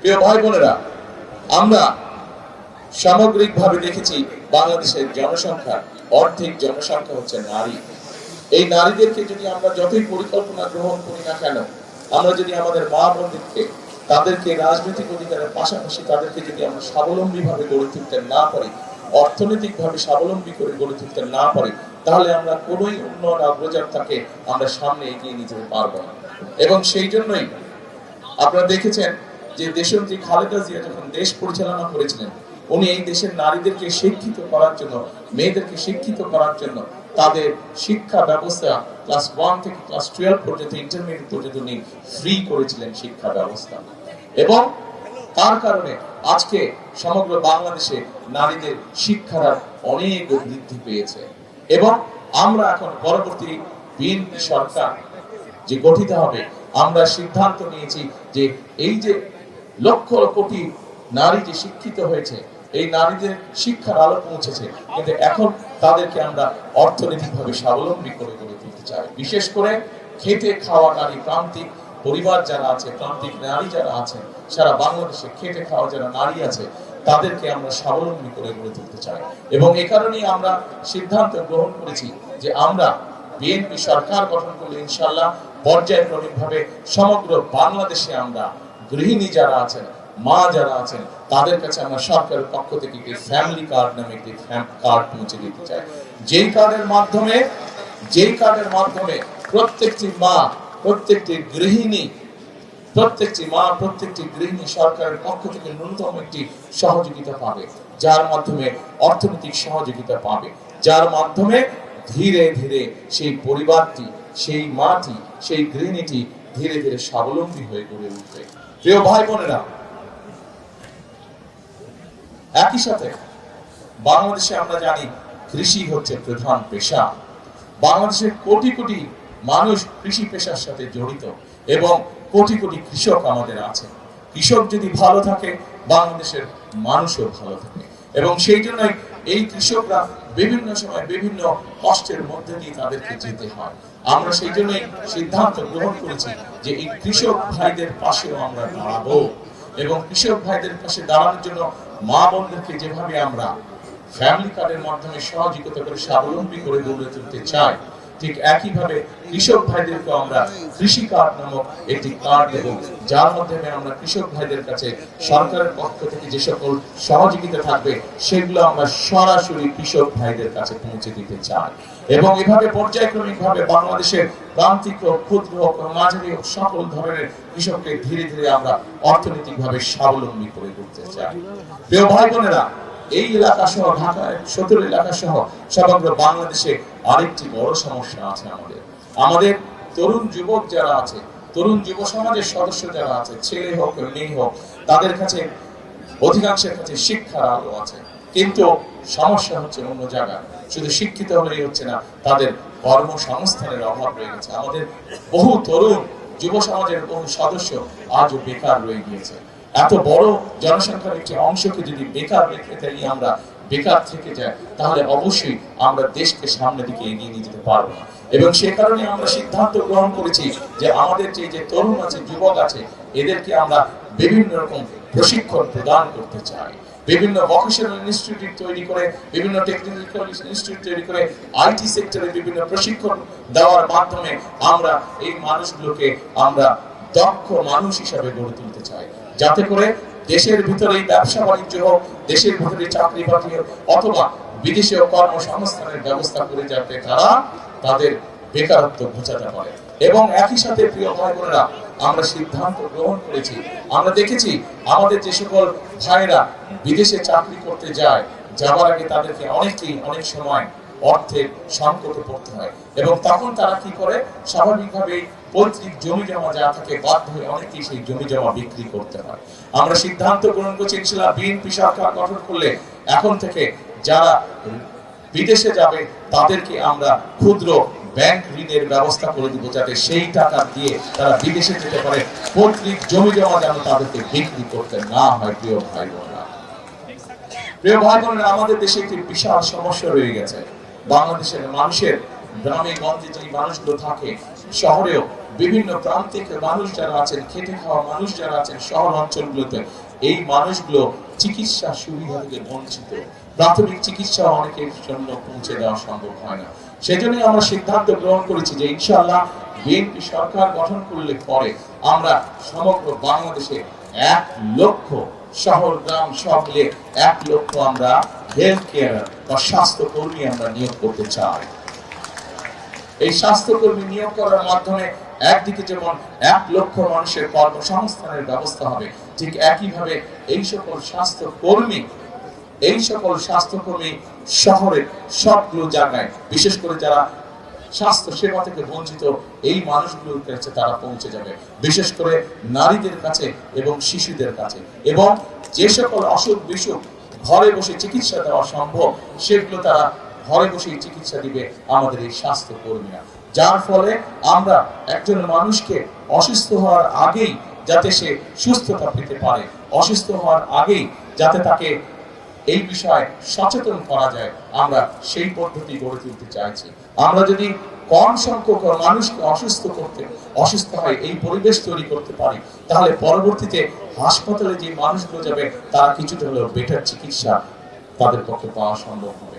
প্রিয় ভাই বোনেরা আমরা সামগ্রিকভাবে দেখেছি বাংলাদেশের জনসংখ্যা অর্ধেক জনসংখ্যা হচ্ছে নারী। এই নারীদেরকে যদি আমরা যতই পরিকল্পনা গ্রহণ করি না কেন আমরা যদি আমাদের মা বোনদেরকে তাদেরকে রাজনৈতিক অধিকারের পাশাপাশি তাদেরকে যদি আমরা স্বাবলম্বী ভাবে গড়ে তুলতে না পারি অর্থনৈতিক ভাবে স্বাবলম্বী করে গড়ে তুলতে না পারি তাহলে আমরা কোনোই উন্নয়ন অগ্রযাত্রাকে আমরা সামনে এগিয়ে নিতে পারব না। এবং সেই জন্যই আপনারা দেখেছেন যে দেশনেত্রী খালেদা জিয়া যখন দেশ পরিচালনা করেছিলেন, উনি এই দেশের নারীদেরকে শিক্ষিত করার জন্য, মেয়েদেরকে শিক্ষিত করার জন্য তাদের শিক্ষা ব্যবস্থা ক্লাস ওয়ান থেকে ক্লাস টুয়েলভ পর্যন্ত, ইন্টারমিডিয়েট পর্যন্ত উনি ফ্রি করেছিলেন শিক্ষা ব্যবস্থা। এবং তার কারণে আজকে সমগ্র বাংলাদেশে নারীদের শিক্ষার অনেক বৃদ্ধি পেয়েছে। এবং আমরা এখন পরবর্তী বিএনপি সরকার যে গঠিত হবে, আমরা সিদ্ধান্ত নিয়েছি যে এই যে লক্ষ কোটি নারী যে শিক্ষিত হয়েছে, এই নারীদের শিক্ষার আলো পৌঁছেছে। কিন্তু এখন তাদেরকে আমরা অর্থনৈতিকভাবে স্বাবলম্বী করে গড়ে তুলতে চাই। বিশেষ করে খেটে খাওয়া নারী, প্রান্তিক পরিবার যারা আছে, প্রান্তিক নারী যারা আছেন সারা বাংলাদেশে খেটে খাওয়া যারা নারী আছে, তাদেরকে আমরা স্বাবলম্বী করে গড়ে তুলতে চাই। এবং এ কারণেই আমরা সিদ্ধান্ত গ্রহণ করেছি যে আমরা বিএনপি সরকার গঠন করলে ইনশাল্লাহ পর্যায়ক্রমিক ভাবে সমগ্র বাংলাদেশে আমরা গৃহিণী যারা আছেন, মা যারা আছেন, তাদের কাছে আমরা সরকারের পক্ষ থেকে একটি ফ্যামিলি কার্ড নামে একটি কার্ড পৌঁছে দিতে চাই। যেই কার্ডের মাধ্যমে, যেই কার্ডের মাধ্যমে প্রত্যেকটি মা, প্রত্যেকটি গৃহিণী, প্রত্যেকটি মা, প্রত্যেকটি গৃহিণী সরকারের পক্ষ থেকে ন্যূনতম একটি সহযোগিতা পাবে, যার মাধ্যমে অর্থনৈতিক সহযোগিতা পাবে, যার মাধ্যমে ধীরে ধীরে সেই পরিবারটি, সেই মাটি, সেই গৃহিণীটি ধীরে ধীরে স্বাবলম্বী হয়ে গড়ে উঠবে। প্রিয় ভাই বোনেরা, একই সাথে বাংলাদেশে আমরা জানি কৃষি হচ্ছে প্রধান পেশা। বাংলাদেশের কোটি কোটি মানুষ কৃষি পেশার সাথে জড়িত এবং কোটি কোটি কৃষক আমাদের আছে। কৃষক যদি ভালো থাকে, বাংলাদেশের মানুষও ভালো থাকে। এবং সেই জন্যই এই কৃষকরা বিভিন্ন সময় বিভিন্ন কষ্টের মধ্যে দিয়ে তাদেরকে যেতে হয়। আমরা সেই জন্যই সিদ্ধান্ত গ্রহণ করেছি যে এই কৃষক ভাইদের পাশেও আমরা দাঁড়াবো এবং কৃষক ভাইদের পাশে দাঁড়ানোর জন্য মা বন্ধুকে যেভাবে আমরা ফ্যামিলি কার্ডের মাধ্যমে সহযোগিতা করে স্বাবলম্বী করে গড়ে তুলতে চাই ঠিক একইভাবে কৃষক ভাইদেরকে আমরা কৃষি কার্ড নামক একটি কার্ড দেব, যার মাধ্যমে আমরা কৃষক ভাইদের কাছে সরকারের পক্ষ থেকে যে সকল সহযোগিতা থাকবে, সেগুলো আমরা সরাসরি কৃষক ভাইদের কাছে পৌঁছে দিতে চাই। এবং এভাবে পর্যায়ক্রমিক ভাবে বাংলাদেশের প্রান্তিক হোক ক্ষুদ্র হোক মাঝারি হোক সকল ধরনের কৃষককে ধীরে ধীরে আমরা অর্থনৈতিক ভাবে স্বাবলম্বী করে তুলতে চাই। প্রিয় ভাই বোনেরা এই এলাকা সহ ঢাকায় সতেরো এলাকা সহ সমগ্র বাংলাদেশে আরেকটি বড় সমস্যা আছে আমাদের। আমাদের তরুণ যুবক যারা আছে, তরুণ যুব সমাজের সদস্য যারা আছে, ছেলে হোক, মেয়ে হোক, তাদের কাছে অধিকাংশের কাছে শিক্ষার আলো আছে। কিন্তু সমস্যা হচ্ছে অন্য জায়গায়। শুধু শিক্ষিত হলেই হচ্ছে না, তাদের কর্মসংস্থানের অভাব রয়ে গেছে। আমাদের বহু তরুণ যুব সমাজের বহু সদস্য আজও বেকার রয়ে গিয়েছে। এত বড় জনসংখ্যার একটি অংশকে যদি বেকার রেখে ফেলি আমরা, বেকার থেকে যায়, তাহলে অবশ্যই আমরা দেশকে সামনের দিকে এগিয়ে নিয়ে যেতে পারব না। এবং সে কারণে আমরা সিদ্ধান্ত গ্রহণ করেছি যে আমাদের যে যে তরুণ আছে, যুবক আছে, এদেরকে আমরা বিভিন্ন রকম প্রশিক্ষণ প্রদান করতে চাই। বিভিন্ন ভোকেশনাল ইনস্টিটিউট তৈরি করে, বিভিন্ন টেকনিক্যাল ইনস্টিটিউট তৈরি করে, আইটি সেক্টরে বিভিন্ন প্রশিক্ষণ দেওয়ার মাধ্যমে আমরা এই মানুষগুলোকে আমরা দক্ষ মানুষ হিসাবে গড়ে তুলতে চাই। যাতে করে দেশের ভিতরেই ব্যবসা বাণিজ্য হোক, দেশের ভিতরে চাকরি বাকরি হোক, অথবা বিদেশেও কর্মসংস্থানের ব্যবস্থা করে যাতে তারা তাদের বেকারত্ব ঘোচাতে পারে। এবং একই সাথে প্রিয় ভাই বোনেরা, আমরা সিদ্ধান্ত গ্রহণ করেছি। আমরা দেখেছি আমাদের যে সকল ভাইরা বিদেশে চাকরি করতে যায় যাওয়ার আগে তাদেরকে অনেকেই অনেক সময় অর্থের সংকটে পড়তে হয়। এবং তখন তারা কি করে? স্বাভাবিকভাবে পৈতৃক জমি জমা যা থাকে বাধ্য হয়ে অনেকেই সেই জমি জমা বিক্রি করতে হয়। আমরা সিদ্ধান্ত গ্রহণ করছি ইনশাল্লাহ বিএনপি সরকার গঠন করলে এখন থেকে যারা বিদেশে যাবে, তাদেরকে আমরা ক্ষুদ্র ব্যাংক ঋণের ব্যবস্থা করে দিব যাতে সেই টাকা দিয়ে তারা বিদেশে যেতে পারে। পৈতৃক জমি জমা যেন তাদেরকে বিক্রি করতে না হয়, প্রিয় ভাই বোনেরা প্রিয় ভাই বোনেরা আমাদের দেশে একটি বিশাল সমস্যা রয়ে গেছে। বাংলাদেশের মানুষের গ্রামে গঞ্জে যে মানুষগুলো থাকে, শহরেও বিভিন্ন প্রান্তিক মানুষ যারা আছেন, খেটে খাওয়া মানুষ যারা আছেন, শহর অঞ্চলগুলোতে, এই মানুষগুলো চিকিৎসা সুবিধা থেকে বঞ্চিত। প্রাথমিক চিকিৎসা অনেকের জন্য পৌঁছে দেওয়া সম্ভব হয় না। সেজন্যই আমরা সিদ্ধান্ত গ্রহণ করেছি যে ইনশাল্লাহ বিএনপি সরকার গঠন করলে পরে আমরা সমগ্র বাংলাদেশে এক লক্ষ শহর, গ্রাম সব এক লক্ষ আমরা হেলথ কেয়ার বা স্বাস্থ্য কর্মী আমরা নিয়োগ করতে চাই। এই স্বাস্থ্যকর্মী নিয়োগ করার মাধ্যমে একদিকে যেমন এক লক্ষ মানুষের কর্মসংস্থানের ব্যবস্থা হবে, ঠিক একইভাবে এই সকল স্বাস্থ্য কর্মী এই সকল স্বাস্থ্যকর্মী শহরের সবগুলো জায়গায়, বিশেষ করে যারা স্বাস্থ্য সেবা থেকে বঞ্চিত, এই মানুষগুলোর কাছে তারা পৌঁছে যাবে। বিশেষ করে নারীদের কাছে এবং শিশুদের কাছে। এবং যে সকল অসুখ বিসুখ ঘরে বসে চিকিৎসা দেওয়া সম্ভব, সেগুলো তারা ঘরে বসে চিকিৎসা দিবে আমাদের এই স্বাস্থ্য কর্মীরা যার ফলে আমরা একজন মানুষকে অসুস্থ হওয়ার আগেই যাতে সে সুস্থতা পেতে পারে, অসুস্থ হওয়ার আগেই যাতে তাকে এই বিষয়ে সচেতন করা যায়। আমরা সেই পদ্ধতি গড়ে তুলতে চাইছি। আমরা যদি কম সংখ্যক মানুষকে অসুস্থ করতে, অসুস্থ হয় এই পরিবেশ তৈরি করতে পারি, তাহলে পরবর্তীতে হাসপাতালে যে মানুষগুলো যাবে, তারা কিছুটা হলেও বেটার চিকিৎসা তাদের পক্ষে পাওয়া সম্ভব হবে।